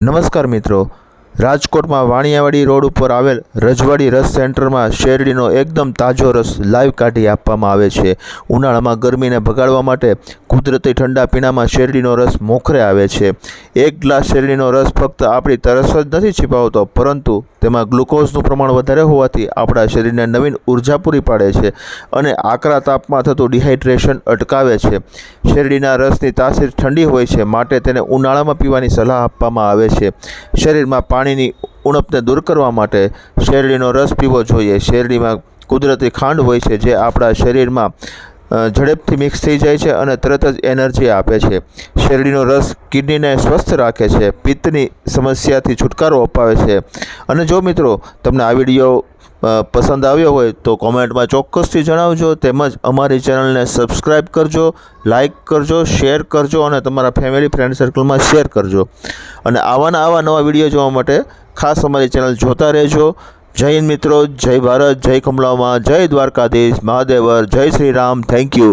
નમસ્કાર મિત્રો રાજકોટમાં વાણિયાવાડી રોડ ઉપર આવેલ રજવાડી રસ સેન્ટરમાં શેરડીનો એકદમ તાજો રસ લાઈવ કાઢી આપવામાં આવે છે. ઉનાળામાં ગરમીને ભગાડવા માટે કુદરતી ઠંડા પીણામાં શેરડીનો રસ મોખરે આવે છે. એક ગ્લાસ શેરડીનો રસ ફક્ત આપણી તરસ જ નથી છીપાવતો, પરંતુ તેમાં ગ્લુકોઝનું પ્રમાણ વધારે હોવાથી આપણા શરીરને નવીન ઊર્જા પૂરી પાડે છે અને આકરા તાપમાં થતું ડિહાઇડ્રેશન અટકાવે છે. શેરડીના રસની તાસીર ઠંડી હોય છે, માટે તેને ઉનાળામાં પીવાની સલાહ આપવામાં આવે છે. શરીરમાં પાણીની ઉણપને દૂર કરવા માટે શેરડીનો રસ પીવો જોઈએ. શેરડીમાં કુદરતી ખાંડ હોય છે જે આપણા શરીરમાં ઝડપથી મિક્સ થઈ જાય છે અને તરત જ એનર્જી આપે છે. શેરડીનો રસ કિડનીને સ્વસ્થ રાખે છે. પિત્તની સમસ્યાથી છુટકારો અપાવે છે. અને જો મિત્રો તમને આ વીડિયો પસંદ આવ્યો હોય તો કોમેન્ટમાં ચોક્કસથી જણાવજો. તેમજ અમારી ચેનલને સબસ્ક્રાઈબ કરજો લાઈક કરજો શેર કરજો અને તમારા ફેમિલી ફ્રેન્ડ સર્કલમાં શેર કરજો. અને આવાના આવા નવા વીડિયો જોવા માટે ખાસ અમારી ચેનલ જોતા રહેજો. જય હિન્દ મિત્રો, જય ભારત, જય કમલામાં, જય દ્વારકાધીશ, મહાદેવર, જય શ્રી રામ થેન્ક યુ